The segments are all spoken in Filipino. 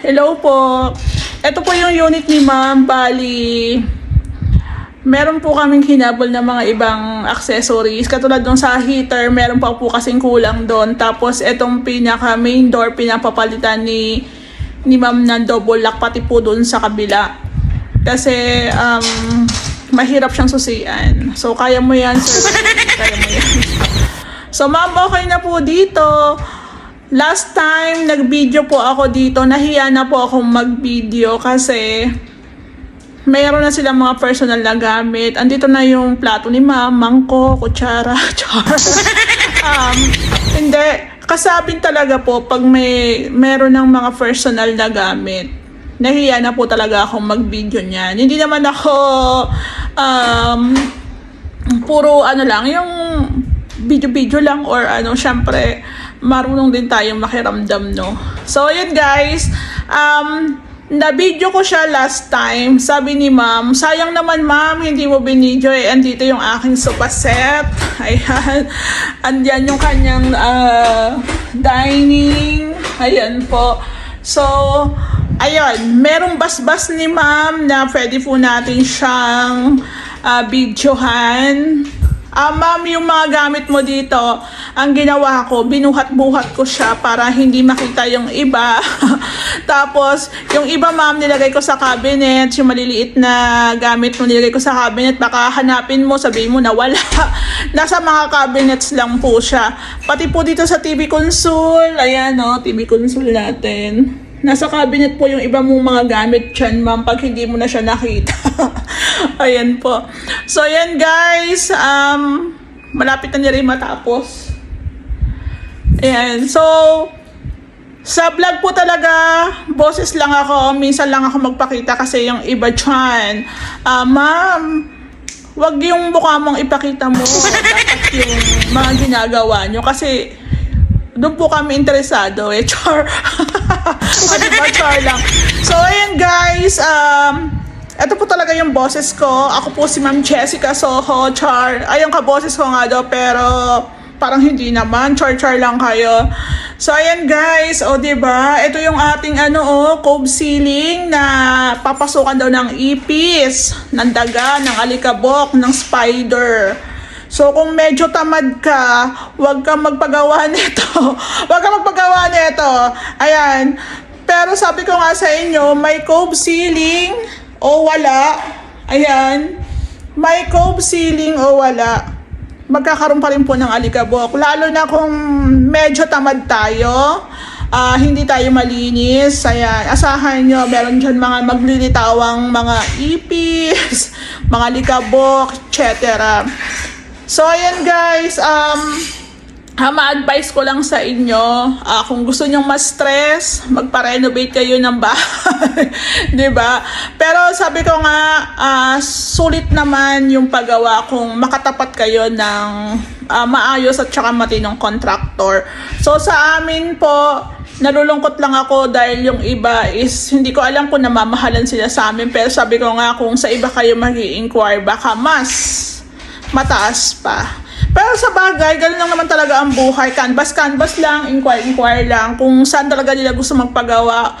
Hello po. Ito po yung unit ni Ma'am. Bali, meron po kaming hinabol ng mga ibang accessories. Katulad nung sa heater, meron pa po kasing kulang doon. Tapos, itong pinaka main door, pinapapalitan ni ni Ma'am ng double lock, pati po doon sa kabila. Kasi, um, mahirap siyang susian. So, kaya mo yan, sir. kaya mo yan. So, ma'am, okay na po dito. Last time, nag-video po ako dito. Nahiya na po akong mag-video kasi mayroon na silang mga personal na gamit. Andito na yung plato ni ma'am, mangko, kutsara, char. um, hindi. Kasabing talaga po pag may meron ng mga personal na gamit. Nahiya na po talaga akong mag-video niyan. Hindi naman ako um, puro ano lang, yung video-video lang or ano, syempre, marunong din tayong makiramdam, no? So, ayun guys, um, na-video ko siya last time. Sabi ni ma'am, sayang naman ma'am, hindi mo binidyo eh. Andito yung aking sofa set. Ayan. Andyan yung kanyang ah, dining. Ayan po. So, ayun. Merong basbas ni ma'am na pwede po natin siyang ah, videohan. Ah, ma'am, yung mga gamit mo dito, ang ginawa ko, binuhat-buhat ko siya para hindi makita yung iba. Tapos, yung iba, ma'am, nilagay ko sa cabinet, yung maliliit na gamit mo nilagay ko sa cabinet, baka hanapin mo, sabihin mo na wala. Nasa mga cabinets lang po siya. Pati po dito sa TV console, ayan, no, TV console natin. Nasa cabinet po yung iba mong mga gamit dyan, ma'am, pag hindi mo na siya nakita. ayan po. So, ayan guys. Um, malapit na niya rin matapos. Ayan. So, sa vlog po talaga, boses lang ako. Minsan lang ako magpakita kasi yung iba dyan. Ah, ma'am, wag yung mukha mong ipakita mo. Dapat yung mga ginagawa nyo. Kasi, doon po kami interesado eh. Char. O? Char lang. So, ayan guys. Um, ito po talaga yung boses ko. Ako po si Ma'am Jessica Soho. Char. Ayun ka boses ko nga daw. Pero, parang hindi naman. Char-char lang kayo. So, ayan guys. O, diba? Ito yung ating ano, oh, cove ceiling na papasukan daw ng ipis, ng daga, ng alikabok, ng spider. So, kung medyo tamad ka, huwag kang magpagawa nito. huwag kang magpagawa nito. Ayan. Pero sabi ko nga sa inyo, may cove ceiling o wala. Ayan. May cove ceiling o wala. Magkakaroon pa rin po ng alikabok. Lalo na kung medyo tamad tayo. ah, hindi tayo malinis. Ayan, asahan nyo, meron dyan mga maglilitawang mga ipis, mga likabok, etc. So, ayan guys, um, ah, ma-advise ko lang sa inyo, ah, kung gusto nyong ma-stress, magpa-renovate kayo ng bahay. 'Di ba? Pero sabi ko nga, ah, sulit naman yung paggawa kung makatapat kayo ng ah, maayos at saka matinong contractor. So, sa amin po, nalulungkot lang ako dahil yung iba is hindi ko alam kung namamahalan sila sa amin pero sabi ko nga kung sa iba kayo mag inquire baka mas mataas pa. Pero sa bagay, ganun lang naman talaga ang buhay. Canvas, canvas lang, inquire, inquire lang. Kung saan talaga nila gusto magpagawa,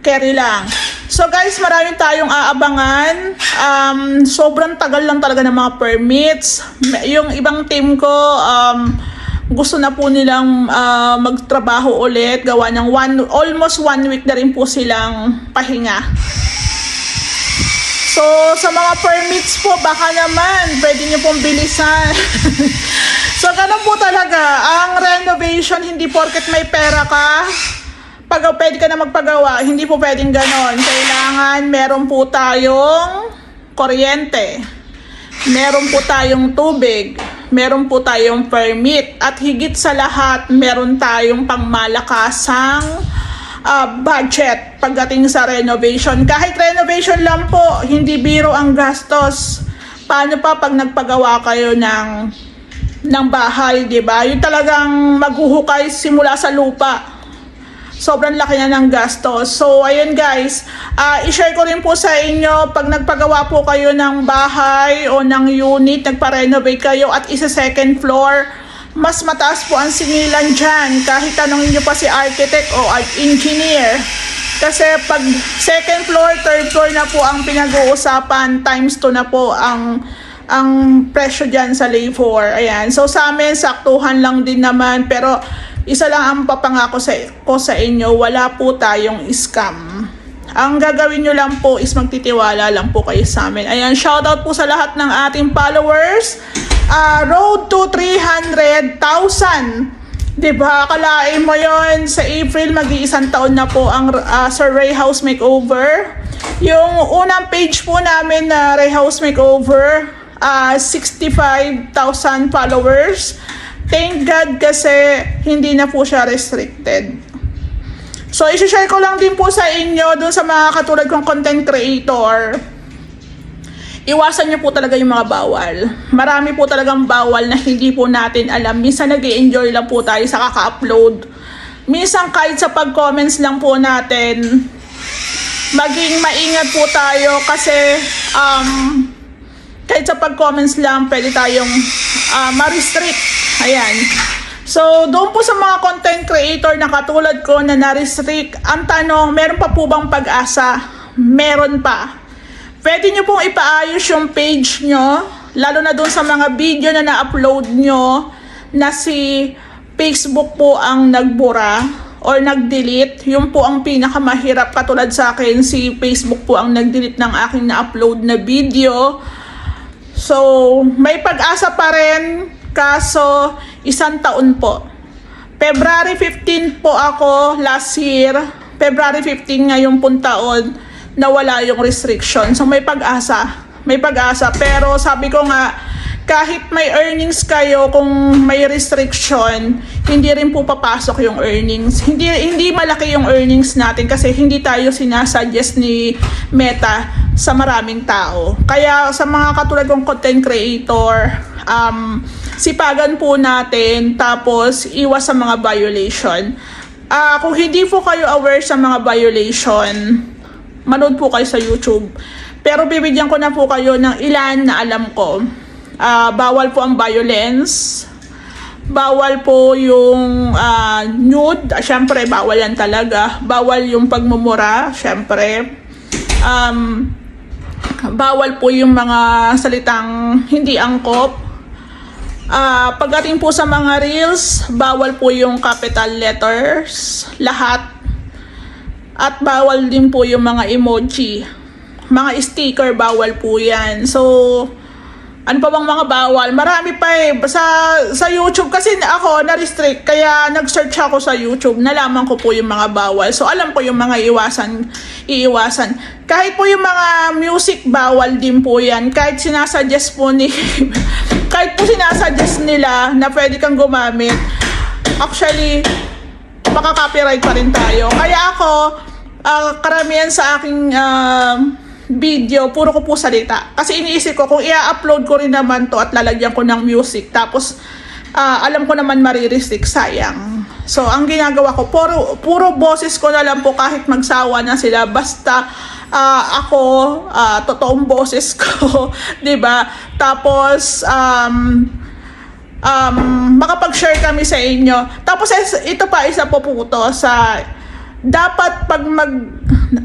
carry lang. So guys, marami tayong aabangan. Um, sobrang tagal lang talaga ng mga permits. Yung ibang team ko, um, gusto na po nilang ah, magtrabaho ulit. Gawa ng one, almost one week na rin po silang pahinga. So, sa mga permits po, baka naman, pwede nyo pong bilisan. so, ganun po talaga. Ang renovation, hindi porket may pera ka, pag pwede ka na magpagawa, hindi po pwedeng ganon. Kailangan meron po tayong kuryente. Meron po tayong tubig. Meron po tayong permit. At higit sa lahat, meron tayong pangmalakasang ah, budget pagdating sa renovation. Kahit renovation lang po, hindi biro ang gastos. Paano pa pag nagpagawa kayo ng ng bahay, 'di ba? Yung talagang maghuhukay simula sa lupa. Sobrang laki na ng gastos. So, ayun guys, ah i-share ko rin po sa inyo pag nagpagawa po kayo ng bahay o ng unit, nagpa-renovate kayo at isa second floor, mas mataas po ang singilan dyan. Kahit tanongin nyo pa si architect o art engineer. Kasi pag second floor, third floor na po ang pinag-uusapan, times 2 na po ang ang presyo dyan sa 4. Ayan. So sa amin, saktuhan lang din naman. Pero isa lang ang papangako sa, ko sa inyo, wala po tayong scam. Ang gagawin nyo lang po is magtitiwala lang po kayo sa amin. Ayan, shoutout po sa lahat ng ating followers. Ah, road to 300,000. Diba? Kalain mo yon sa April, mag-iisang taon na po ang ah, Sir Ray House Makeover. Yung unang page po namin na Ray House Makeover, ah 65,000 followers. Thank God kasi hindi na po siya restricted. So, isi-share ko lang din po sa inyo dun sa mga katulad kong content creator. Iwasan niyo po talaga yung mga bawal. Marami po talagang bawal na hindi po natin alam. Minsan nag enjoy lang po tayo sa kaka-upload. Minsan kahit sa pag-comments lang po natin, maging maingat po tayo kasi um, kahit sa pag-comments lang, pwede tayong ah, ma-restrict. Ayan. So, doon po sa mga content creator na katulad ko na na-restrict, ang tanong, meron pa po bang pag-asa? Meron pa. Pwede nyo pong ipaayos yung page nyo, lalo na doon sa mga video na na-upload nyo na si Facebook po ang nagbura or nag-delete. Yun po ang pinakamahirap katulad sa akin, si Facebook po ang nag-delete ng aking na-upload na video. So, may pag-asa pa rin, kaso isang taon po. February 15 po ako last year. February 15 ngayon pong taon nawala yung restriction. So may pag-asa. May pag-asa. Pero sabi ko nga, kahit may earnings kayo, kung may restriction, hindi rin po papasok yung earnings. Hindi hindi malaki yung earnings natin kasi hindi tayo sinasuggest ni Meta sa maraming tao. Kaya sa mga katulad kong content creator, um, sipagan po natin tapos iwas sa mga violation. Ah, kung hindi po kayo aware sa mga violation, manood po kayo sa YouTube. Pero bibigyan ko na po kayo ng ilan na alam ko. Ah, bawal po ang violence. Bawal po yung ah, nude. Ah, Siyempre, bawal yan talaga. Bawal yung pagmumura. Siyempre. Um, bawal po yung mga salitang hindi angkop. Ah, pagdating po sa mga reels, bawal po yung capital letters. Lahat at bawal din po yung mga emoji. Mga sticker, bawal po yan. So, ano pa bang mga bawal? Marami pa eh. Sa, sa YouTube, kasi ako na-restrict, kaya nag-search ako sa YouTube, nalaman ko po yung mga bawal. So, alam ko yung mga iwasan, iiwasan. Kahit po yung mga music, bawal din po yan. Kahit sinasuggest po ni, kahit po sinasuggest nila na pwede kang gumamit, actually, makaka-copyright pa rin tayo. Kaya ako, ah, karamihan sa aking ah, video, puro ko po salita. Kasi iniisip ko, kung i-upload ko rin naman to at lalagyan ko ng music, tapos ah, alam ko naman mariristik, sayang. So, ang ginagawa ko, puro, puro boses ko na lang po kahit magsawa na sila. Basta ah, ako, ah, totoong boses ko, ba Tapos, um, um, makapag-share kami sa inyo. Tapos ito pa isa po po to sa dapat pag mag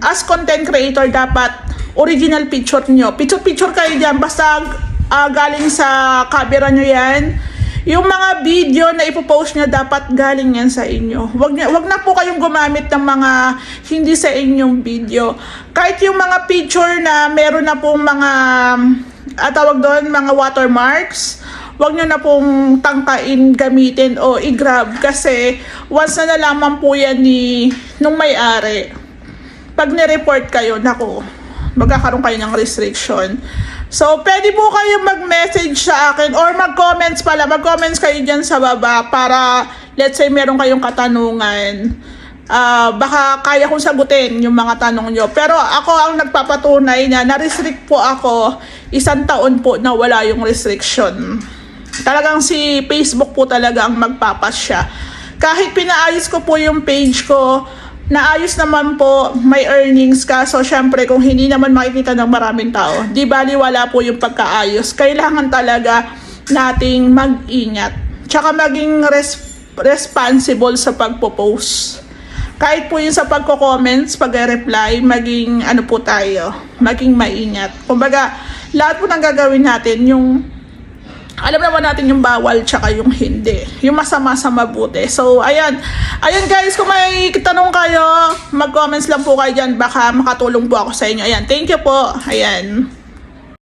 as content creator dapat original picture nyo. Picture picture kayo diyan basta ah, galing sa camera nyo yan. Yung mga video na ipopost nyo dapat galing yan sa inyo. Wag, wag na po kayong gumamit ng mga hindi sa inyong video. Kahit yung mga picture na meron na pong mga at tawag doon mga watermarks wag nyo na pong tangkain gamitin o i-grab kasi once na nalaman po yan ni nung may-ari pag ni-report kayo nako magkakaroon kayo ng restriction so pwede po kayo mag-message sa akin or mag-comments pala mag-comments kayo dyan sa baba para let's say meron kayong katanungan Ah, baka kaya kong sagutin yung mga tanong nyo. Pero ako ang nagpapatunay na na-restrict po ako isang taon po na wala yung restriction. Talagang si Facebook po talaga ang magpapas siya. Kahit pinaayos ko po yung page ko, naayos naman po, may earnings ka. So, syempre, kung hindi naman makikita ng maraming tao, di bali wala po yung pagkaayos. Kailangan talaga nating mag-ingat. Tsaka maging res- responsible sa pagpo-post. kahit po yun sa pagko-comments, pag-reply, maging ano po tayo, maging maingat. Kumbaga, lahat po ng gagawin natin, yung alam naman natin yung bawal tsaka yung hindi. Yung masama sa mabuti. So, ayan. Ayan guys, kung may tanong kayo, mag-comments lang po kayo dyan. Baka makatulong po ako sa inyo. Ayan, thank you po. Ayan.